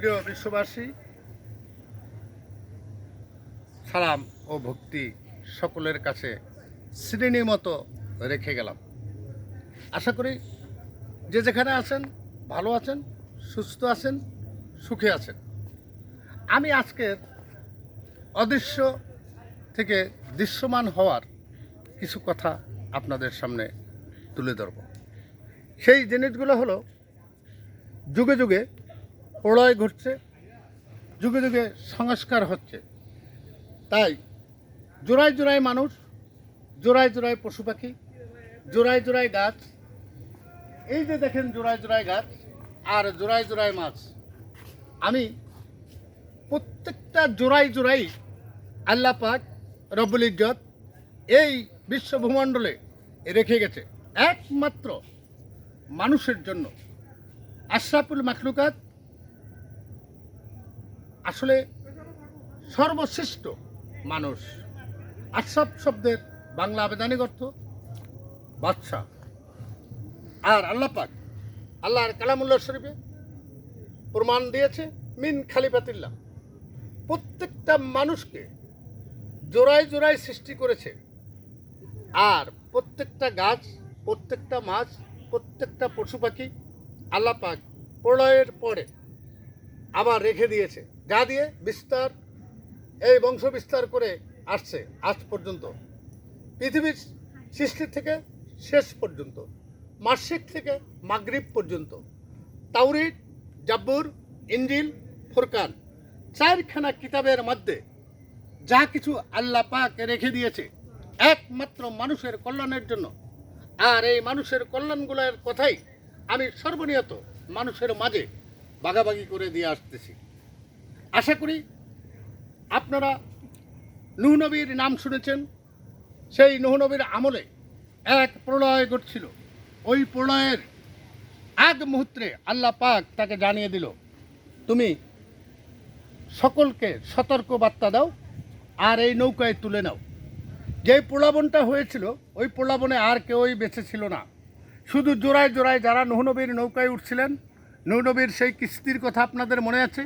প্রিয় বিশ্ববাসী, সালাম ও ভক্তি সকলের কাছে শ্রেণি মতো রেখে গেলাম। আশা করি যে যেখানে আছেন, ভালো আছেন, সুস্থ আছেন, সুখে আছেন। আমি আজকের অদৃশ্য থেকে দৃশ্যমান হওয়ার কিছু কথা আপনাদের সামনে তুলে ধরব। সেই জিনিসগুলো হলো, যুগে যুগে প্রলয় ঘটছে, যুগে যুগে সংস্কার হচ্ছে। তাই জোড়ায় জোড়ায় মানুষ, জোড়ায় জোড়ায় পশু পাখি, জোড়ায় জোড়ায় গাছ, এই যে দেখেন জোড়ায় জোড়ায় গাছ আর জোড়ায় জোড়ায় মাছ, আমি প্রত্যেকটা জোড়ায় জোড়াই আল্লাহ পাক রব্বুল ইজ্জত এই বিশ্ব ভূমণ্ডলে রেখে গেছে। একমাত্র মানুষের জন্য আশরাফুল মাখলুকাত আসলে সর্বশ্রেষ্ঠ মানুষ আশরাফ শব্দের বাংলা আবেদানিক অর্থ বাদশাহ। আর আল্লাহ পাক আল্লাহর কালামুল্লাহ শরীফে প্রমাণ দিয়েছে, মিন খালিফাতিল্লাহ। প্রত্যেকটা মানুষকে জোড়ায় জোড়ায় সৃষ্টি করেছে। আর প্রত্যেকটা গাছ, প্রত্যেকটা মাছ, প্রত্যেকটা পশু পাখি আল্লাহ পাক প্রলয়ের পরে আবার রেখে দিয়েছে। যা দিয়ে বিস্তার, এই বংশ বিস্তার করে আসছে আজ পর্যন্ত। পৃথিবীর সৃষ্টি থেকে শেষ পর্যন্ত, মাসিক থেকে মাগরিব পর্যন্ত। তাওরিদ, জাব্বুর ইঞ্জিল ফোরকান, চারখানা কিতাবের মধ্যে যা কিছু আল্লাহ পাক রেখে দিয়েছে, একমাত্র মানুষের কল্যাণের জন্য। আর এই মানুষের কল্যাণগুলোর কথাই আমি সর্বনিয়ত মানুষের মাঝে বাগাবাগি করে দিয়ে আসতেছি। আশা করি আপনারা নুহ নবীর নাম শুনেছেন। সেই নুহ নবীর আমলে এক প্রলয় ঘটছিল। ওই প্রলয়ের এক মুহূর্তে আল্লাহ পাক তাকে জানিয়ে দিল, তুমি সকলকে সতর্ক বার্তা দাও আর এই নৌকায় তুলে নাও। যে প্রলাবনটা হয়েছিল, ওই প্রলাবনে আর কেউই বেঁচে ছিল না। শুধু জোড়ায় জোড়ায় যারা নহনবীর নৌকায় উঠছিলেন নহনবীর সেই কিস্তির কথা আপনাদের মনে আছে?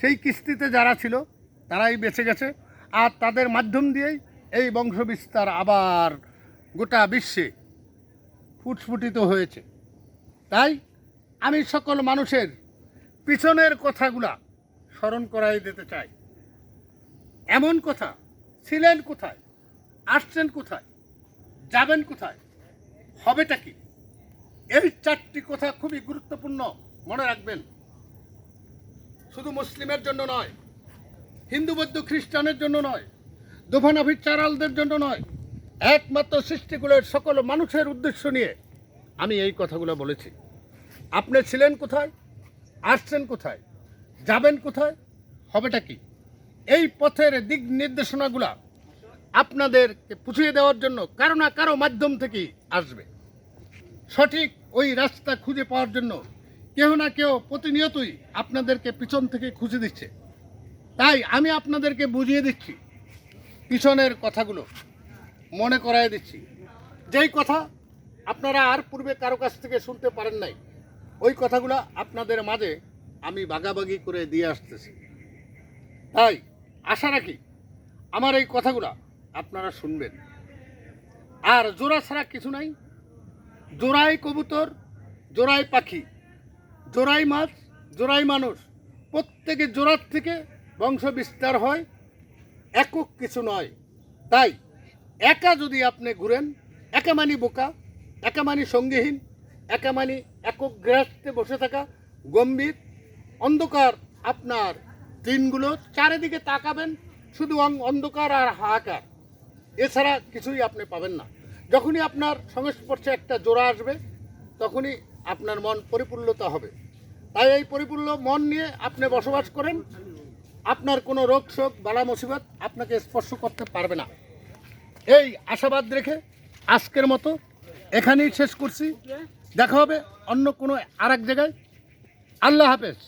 সেই কিস্তিতে যারা ছিল, তারাই বেঁচে গেছে। আর তাদের মাধ্যম দিয়েই এই বংশবিস্তার আবার গোটা বিশ্বে ফুটফুটিত হয়েছে। তাই আমি সকল মানুষের পিছনের কথাগুলা স্মরণ করাই দিতে চাই। এমন কথা, ছিলেন কোথায়, আসছেন কোথায়, যাবেন কোথায়, হবেটা কি? এই চারটি কথা খুবই গুরুত্বপূর্ণ মনে রাখবেন। শুধু মুসলিমের জন্য নয়, হিন্দু, বৌদ্ধ, খ্রিস্টানের জন্য নয় দোফানাভির চারালদের জন্য নয়, একমাত্র সৃষ্টিগুলোর সকল মানুষের উদ্দেশ্য নিয়ে আমি এই কথাগুলো বলেছি। আপনি ছিলেন কোথায়? আসছেন কোথায়? যাবেন কোথায়? হবেটা কি? এই পথের দিক নির্দেশনাগুলা আপনাদেরকে পুছিয়ে দেওয়ার জন্য কারও না কারও মাধ্যম থেকেই আসবে। সঠিক ওই রাস্তা খুঁজে পাওয়ার জন্য কেউ না কেউ প্রতিনিয়তই আপনাদেরকে পিছন থেকে খুঁজে দিচ্ছে। তাই আমি আপনাদেরকে বুঝিয়ে দিচ্ছি, পিছনের কথাগুলো মনে করাই দিচ্ছি। যেই কথা আপনারা আর পূর্বে কারও কাছ থেকে শুনতে পারেন নাই, ওই কথাগুলো আপনাদের মাঝে আমি বাগাবাগি করে দিয়ে আসতেছি। তাই আশা রাখি আমার এই কথাগুলো আপনারা শুনবেন। আর জোড়া ছাড়া কিছু নাই, জোড়াই কবুতর, জোড়াই পাখি। জোড়াই মাছ, জোড়াই মানুষ। প্রত্যেকে জোড়ার থেকে বংশ বিস্তার হয়, একক কিছু নয়। তাই একা যদি আপনি ঘুরেন, একা মানি বোকা, একা মানি সঙ্গীহীন, একা মানি একক গৃহস্থে বসে থাকা গম্ভীর, অন্ধকার আপনার দিনগুলো চারিদিকে তাকাবেন, শুধু অন্ধকার আর হাহাকার। এছাড়া কিছুই আপনি পাবেন না। যখনই আপনার সংস্পর্শে একটা জোড়া আসবে, তখনই আপনার মন পরিপূর্ণতা হবে। তাই এই পরিপূর্ণ মন নিয়ে আপনি বসবাস করেন। আপনার কোনো রোগ শোক, বালা মুসিবত আপনাকে স্পর্শ করতে পারবে না। এই আশাবাদ রেখে আজকের মতো এখানেই শেষ করছি। দেখা হবে অন্য কোনো আর জায়গায়। আল্লাহ হাফেজ।